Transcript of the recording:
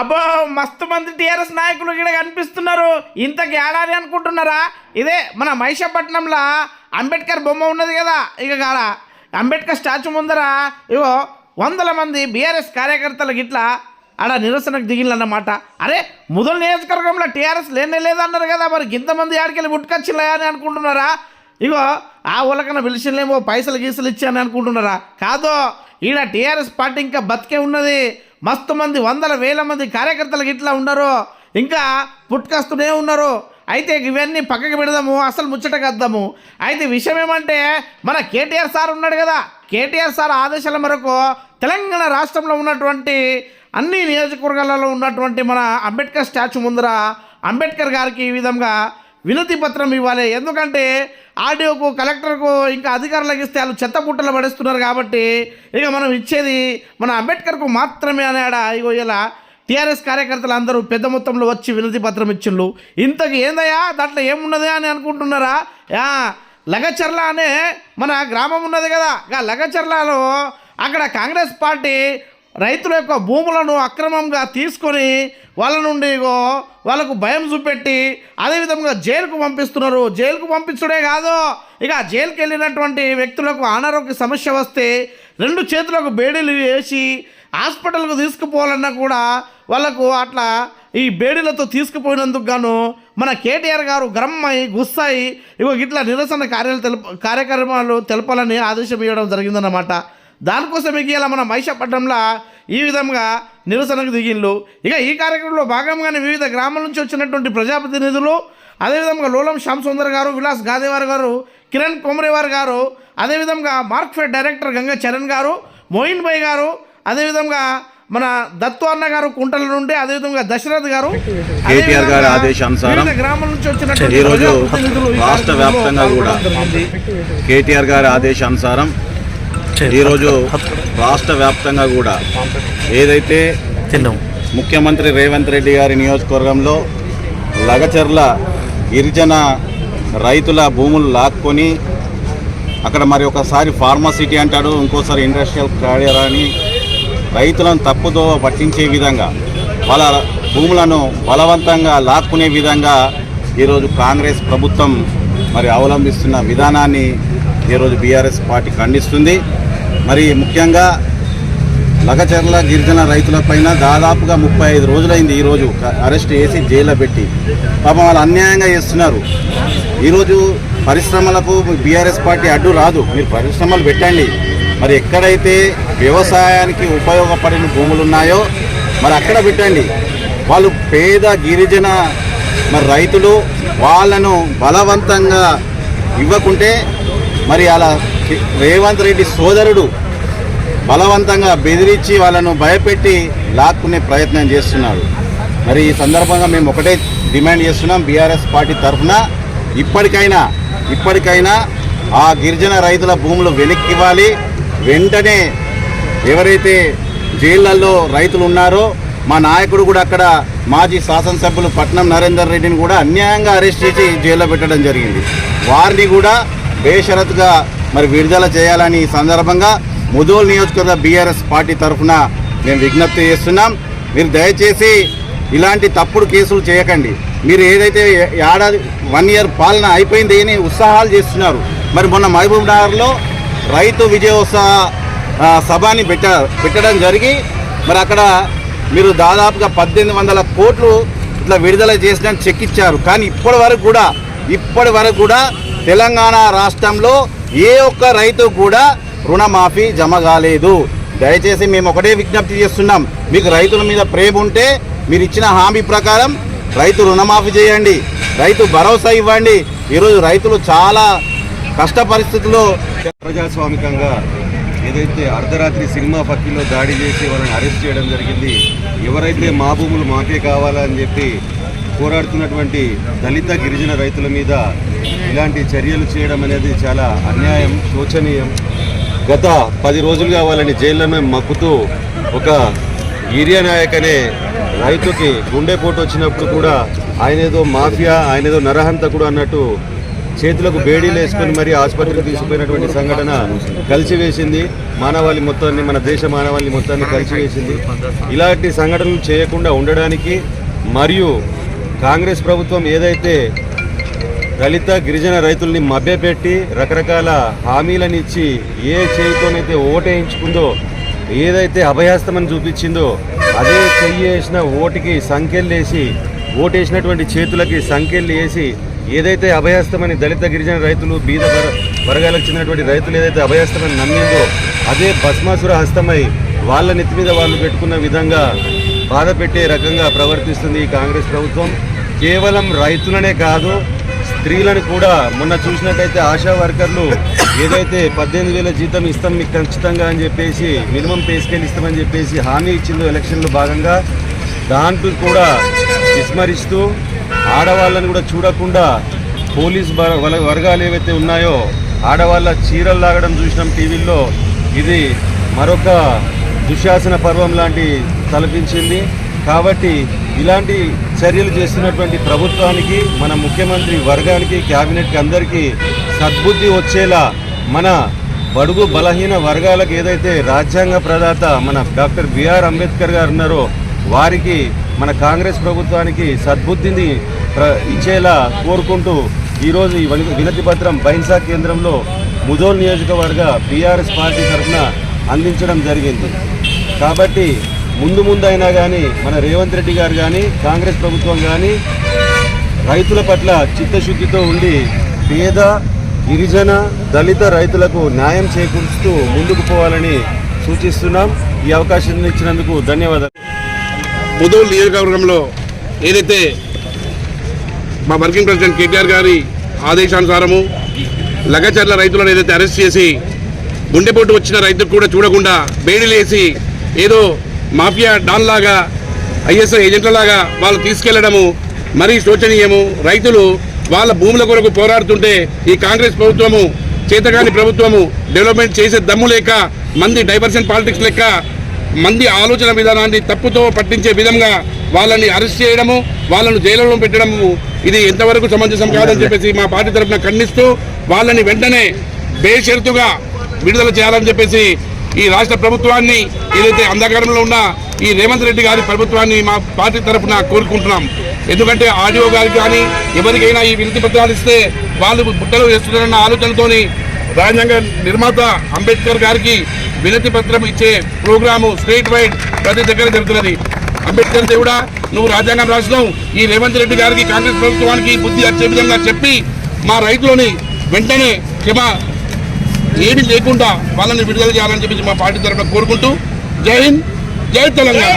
అబ్బో మస్తు మంది టీఆర్ఎస్ నాయకులు ఇక్కడ కనిపిస్తున్నారు. ఇంత ఏడాది అనుకుంటున్నారా? ఇదే మన మహిషపట్నంలో అంబేద్కర్ బొమ్మ ఉన్నది కదా ఇక కాడ. అంబేద్కర్ స్టాచ్యూ ముందర ఇగో వందల మంది బీఆర్ఎస్ కార్యకర్తలకు ఇట్లా ఆడ నిరసనకు దిగిలన్నమాట అరే ముదల నియోజకవర్గంలో టీఆర్ఎస్ లేనే లేదన్నారు కదా మరి ఇంతమంది ఆడికెళ్ళి ముట్టుకొచ్చిలే అని అనుకుంటున్నారా? ఇగో ఆ ఊలకన్నా పిలిచిలేమో పైసలు గీసలు ఇచ్చాను అనుకుంటున్నారా? కాదు ఈడ టీఆర్ఎస్ పార్టీ ఇంకా బతికే ఉన్నది. మస్తు మంది వందల వేల మంది కార్యకర్తలు ఇట్లా ఉన్నారు ఇంకా పుట్టుకొస్తూనే ఉన్నారు అయితే ఇవన్నీ పక్కకి పెడదాము అసలు ముచ్చటకద్దాము అయితే విషయం ఏమంటే మన కేటీఆర్ సార్ ఉన్నాడు కదా. కేటీఆర్ సార్ ఆదేశాల మేరకు తెలంగాణ రాష్ట్రంలో ఉన్నటువంటి అన్ని నియోజకవర్గాలలో ఉన్నటువంటి మన అంబేద్కర్ స్టాచ్యూ ముందర అంబేద్కర్ గారికి ఈ విధంగా వినతి పత్రం ఇవ్వాలి. ఎందుకంటే ఆర్డీఓకు కలెక్టర్కు ఇంకా అధికారులకు ఇస్తే వాళ్ళు చెత్త పుట్టలు పడేస్తున్నారు కాబట్టి ఇక మనం ఇచ్చేది మన అంబేద్కర్కు మాత్రమే అనేడ ఇగో ఇలా టీఆర్ఎస్ కార్యకర్తలు అందరూ పెద్ద మొత్తంలో వచ్చి వినతి పత్రం ఇచ్చిండ్రు. ఇంతకు ఏందయ్యా? దాంట్లో ఏమున్నది అని అనుకుంటున్నారా? యా లగచర్ల అనే మన గ్రామం ఉన్నది కదా. ఆ లగచర్లలో అక్కడ కాంగ్రెస్ పార్టీ రైతుల యొక్క భూములను అక్రమంగా తీసుకొని వాళ్ళ నుండి ఇగో వాళ్ళకు భయం చూపెట్టి అదేవిధంగా జైలుకు పంపిస్తున్నారు. జైలుకు పంపించడే కాదు. ఇక జైలుకి వెళ్ళినటువంటి వ్యక్తులకు అనారోగ్య సమస్య వస్తే రెండు చేతులకు బేడీలు వేసి హాస్పిటల్కు తీసుకుపోవాలన్నా కూడా వాళ్ళకు అట్లా ఈ బేడీలతో తీసుకుపోయినందుకు గాను మన కేటీఆర్ గారు గ్రమ్మై గుస్సాయి ఇగో ఇట్లా నిరసన కార్యాలు తెలుపు కార్యక్రమాలు తెలపాలని ఆదేశం ఇవ్వడం జరిగిందన్నమాట. దానికోసం ఇవాళ మన మహిషపట్నంలో ఈ విధంగా నిరసనకు దిగిండ్లు. ఇక ఈ కార్యక్రమంలో భాగంగానే వివిధ గ్రామాల నుంచి వచ్చినటువంటి ప్రజాప్రతినిధులు అదేవిధంగా లోలం శ్యామ్ సుందర్ గారు విలాస్ గాదేవార్ గారు కిరణ్ కొమరేవార్ గారు అదేవిధంగా మార్క్ఫెడ్ డైరెక్టర్ గంగా చరణ్ గారు మోయిన్ భాయ్ గారు అదేవిధంగా మన దత్తు అన్న గారు కుంటల నుండి అదేవిధంగా దశరథ్ గారు కేటీఆర్ గారి ఆదేశానుసారం గ్రామాల నుంచి వచ్చినటువంటి రాష్ట్ర వ్యాప్తంగా కూడా కేటీఆర్ గారి ఆదేశానుసారం ఈరోజు రాష్ట్ర వ్యాప్తంగా కూడా ఏదైతే ముఖ్యమంత్రి రేవంత్ రెడ్డి గారి నియోజకవర్గంలో లగచర్ల గిరిజన రైతుల భూములు లాక్కొని అక్కడ మరి ఒకసారి ఫార్మాసిటీ అంటాడు ఇంకోసారి ఇండస్ట్రియల్ కారియర్ అని రైతులను తప్పుదో పట్టించే విధంగా వాళ్ళ భూములను బలవంతంగా లాక్కునే విధంగా ఈరోజు కాంగ్రెస్ ప్రభుత్వం మరి అవలంబిస్తున్న విధానాన్ని ఈరోజు బీఆర్ఎస్ పార్టీ ఖండిస్తుంది. మరి ముఖ్యంగా లగచర్ల గిరిజన రైతులపైన దాదాపుగా ముప్పై ఐదు రోజులైంది ఈరోజు అరెస్ట్ చేసి జైల్లో పెట్టి. పాపం వాళ్ళు అన్యాయంగా చేస్తున్నారు. ఈరోజు పరిశ్రమలకు బీఆర్ఎస్ పార్టీ అడ్డు రాదు. మీరు పరిశ్రమలు పెట్టండి. మరి ఎక్కడైతే వ్యవసాయానికి ఉపయోగపడిన భూములు ఉన్నాయో మరి అక్కడ పెట్టండి. వాళ్ళు పేద గిరిజన మరి రైతులు వాళ్ళను బలవంతంగా ఇవ్వకుంటే మరి అలా రేవంత్ రెడ్డి సోదరుడు బలవంతంగా బెదిరించి వాళ్ళను భయపెట్టి లాక్కునే ప్రయత్నం చేస్తున్నాడు. మరి ఈ సందర్భంగా మేము ఒకటే డిమాండ్ చేస్తున్నాం బీఆర్ఎస్ పార్టీ తరఫున ఇప్పటికైనా ఇప్పటికైనా ఆ గిరిజన రైతుల భూములు వెనక్కి ఇవ్వాలి వెంటనే ఎవరైతే జైళ్ళలో రైతులు ఉన్నారో మా నాయకుడు కూడా అక్కడ మాజీ శాసనసభ్యులు పట్నం నరేందర్ రెడ్డిని కూడా అన్యాయంగా అరెస్ట్ చేసి జైల్లో పెట్టడం జరిగింది. వారిని కూడా బేషరత్గా మరి విడుదల చేయాలని ఈ సందర్భంగా ముదోల్ నియోజకవర్గ బీఆర్ఎస్ పార్టీ తరఫున మేము విజ్ఞప్తి చేస్తున్నాం. మీరు దయచేసి ఇలాంటి తప్పుడు కేసులు చేయకండి. మీరు ఏదైతే ఏడాది వన్ ఇయర్ పాలన అయిపోయింది అని ఉత్సాహాలు చేస్తున్నారు. మరి మొన్న మహబూబ్ నగర్లో రైతు విజయోత్సవ సభని పెట్ట పెట్టడం జరిగి మరి అక్కడ మీరు దాదాపుగా పద్దెనిమిది వందల కోట్లు ఇట్లా విడుదల చేసిన చెక్ ఇచ్చారు. కానీ ఇప్పటి వరకు కూడా ఇప్పటి వరకు కూడా తెలంగాణ రాష్ట్రంలో ఏ ఒక్క రైతు కూడా రుణమాఫీ జమ కాలేదు. దయచేసి మేము ఒకటే విజ్ఞప్తి చేస్తున్నాం. మీకు రైతుల మీద ప్రేమ ఉంటే మీరు ఇచ్చిన హామీ ప్రకారం రైతు రుణమాఫీ చేయండి. రైతు భరోసా ఇవ్వండి. ఈరోజు రైతులు చాలా కష్ట పరిస్థితుల్లో ప్రజాస్వామికంగా ఏదైతే అర్ధరాత్రి సినిమా పక్కిలో దాడి చేసి వాళ్ళని అరెస్ట్ చేయడం జరిగింది ఎవరైతే మా భూములు మాకే కావాలని చెప్పి పోరాడుతున్నటువంటి దళిత గిరిజన రైతుల మీద ఇలాంటి చర్యలు చేయడం అనేది చాలా అన్యాయం శోచనీయం. గత పది రోజులుగా వాళ్ళని జైల్లోనే మక్కుతూ ఒక ఈరియా నాయక్ అనే రైతుకి గుండెపోటు వచ్చినప్పుడు కూడా ఆయన ఏదో మాఫియా ఆయన ఏదో నరహంతకుడు అన్నట్టు చేతులకు బేడీలు వేసుకొని మరి ఆసుపత్రికి తీసుకుపోయినటువంటి సంఘటన కలిసివేసింది మానవాళి మొత్తాన్ని మన దేశ మానవాళి మొత్తాన్ని కలిసివేసింది ఇలాంటి సంఘటనలు చేయకుండా ఉండడానికి మరియు కాంగ్రెస్ ప్రభుత్వం ఏదైతే దళిత గిరిజన రైతుల్ని మభ్యపెట్టి రకరకాల హామీలను ఇచ్చి ఏ చేయితోనైతే ఓటేయించుకుందో ఏదైతే అభయాస్తమని చూపించిందో అదే చెయ్యి వేసిన ఓటుకి సంఖ్యలేసి ఓటేసినటువంటి చేతులకి సంఖ్యలు వేసి ఏదైతే అభయాస్తమని దళిత గిరిజన రైతులు బీద వరగాలకు వర్గాలకు చెందినటువంటి రైతులు ఏదైతే అభయాస్తమని నమ్మిందో అదే భస్మాసుర హస్తమై వాళ్ళ నెత్తి మీద వాళ్ళు పెట్టుకున్న విధంగా బాధ పెట్టే రకంగా ప్రవర్తిస్తుంది ఈ కాంగ్రెస్ ప్రభుత్వం. కేవలం రైతులనే కాదు స్త్రీలను కూడా మొన్న చూసినట్టయితే ఆశా వర్కర్లు ఏదైతే పద్దెనిమిది వేల జీతం ఇస్తాం మీకు ఖచ్చితంగా అని చెప్పేసి మినిమం పే స్కేల్ ఇస్తామని చెప్పేసి హామీ ఇచ్చిందో ఎలక్షన్లో భాగంగా దాంట్లో కూడా విస్మరిస్తూ ఆడవాళ్ళని కూడా చూడకుండా పోలీస్ వల- వర్గాలు ఏవైతే ఉన్నాయో ఆడవాళ్ళ చీరలు లాగడం చూసినాం టీవీల్లో. ఇది మరొక దుశాసన పర్వం లాంటి తలపించింది. కాబట్టి ఇలాంటి చర్యలు చేస్తున్నటువంటి ప్రభుత్వానికి మన ముఖ్యమంత్రి వర్గానికి క్యాబినెట్కి అందరికీ సద్బుద్ధి వచ్చేలా మన బడుగు బలహీన వర్గాలకు ఏదైతే రాజ్యాంగ ప్రదాత మన డాక్టర్ బిఆర్ అంబేద్కర్ గారు ఉన్నారో వారికి మన కాంగ్రెస్ ప్రభుత్వానికి సద్బుద్ధిని ప్ర ఇచ్చేలా కోరుకుంటూ ఈరోజు ఈ వినతి పత్రం బైన్సా కేంద్రంలో ముదోల్ నియోజకవర్గ బీఆర్ఎస్ పార్టీ తరఫున అందించడం జరిగింది. కాబట్టి ముందు ముందు అయినా కానీ మన రేవంత్ రెడ్డి గారు కానీ కాంగ్రెస్ ప్రభుత్వం కానీ రైతుల పట్ల చిత్తశుద్ధితో ఉండి పేద గిరిజన దళిత రైతులకు న్యాయం చేకూరుస్తూ ముందుకు పోవాలని సూచిస్తున్నాం. ఈ అవకాశం ఇచ్చినందుకు ధన్యవాదాలు. ముదూరు నియోజకవర్గంలో ఏదైతే మా వర్కింగ్ ప్రెసిడెంట్ కేటీఆర్ గారి ఆదేశానుసారము లగచర్ల రైతులను ఏదైతే అరెస్ట్ చేసి గుండెపోటు వచ్చిన రైతుకు కూడా చూడకుండా బేడీలేసి ఏదో మాఫియా డాన్ లాగా ఐఎస్ఐ ఏజెంట్లలాగా వాళ్ళు తీసుకెళ్ళడము మరీ శోచనీయము. రైతులు వాళ్ళ భూముల కొరకు పోరాడుతుంటే ఈ కాంగ్రెస్ ప్రభుత్వము చేతగాని ప్రభుత్వము డెవలప్మెంట్ చేసే దమ్ము లేక మంది డైవర్షన్ పాలిటిక్స్ లెక్క మంది ఆలోచన విధానాన్ని తప్పుతో పట్టించే విధంగా వాళ్ళని అరెస్ట్ చేయడము వాళ్ళను జైలులో పెట్టడము ఇది ఎంతవరకు సమంజసం కాదని చెప్పేసి మా పార్టీ తరఫున ఖండిస్తూ వాళ్ళని వెంటనే బేషరతుగా విడుదల చేయాలని చెప్పేసి ఈ రాష్ట్ర ప్రభుత్వాన్ని ఏదైతే అంధకారంలో ఉన్న ఈ రేవంత్ రెడ్డి గారి ప్రభుత్వాన్ని మా పార్టీ తరఫున కోరుకుంటున్నాం. ఎందుకంటే ఆడియో గారికి కానీ ఎవరికైనా ఈ వినతి పత్రాలు ఇస్తే వాళ్ళు బుట్టలు వేస్తున్నారన్న ఆలోచనతోని రాజ్యాంగ నిర్మాత అంబేద్కర్ గారికి వినతి పత్రం ఇచ్చే ప్రోగ్రాము స్టేట్ వైడ్ ప్రతి దగ్గర జరుగుతున్నది. అంబేద్కర్ దేవుడా నువ్వు రాజ్యాంగం రాసినావు. ఈ రేవంత్ రెడ్డి గారికి కాంగ్రెస్ ప్రభుత్వానికి బుద్ధి వచ్చే విధంగా చెప్పి మా రైతులని వెంటనే క్షమా ఏమీ లేకుండా వాళ్ళని విడుదల చేయాలని చెప్పి మా పార్టీ తరఫున కోరుకుంటూ జై హింద్ జై తెలంగాణ.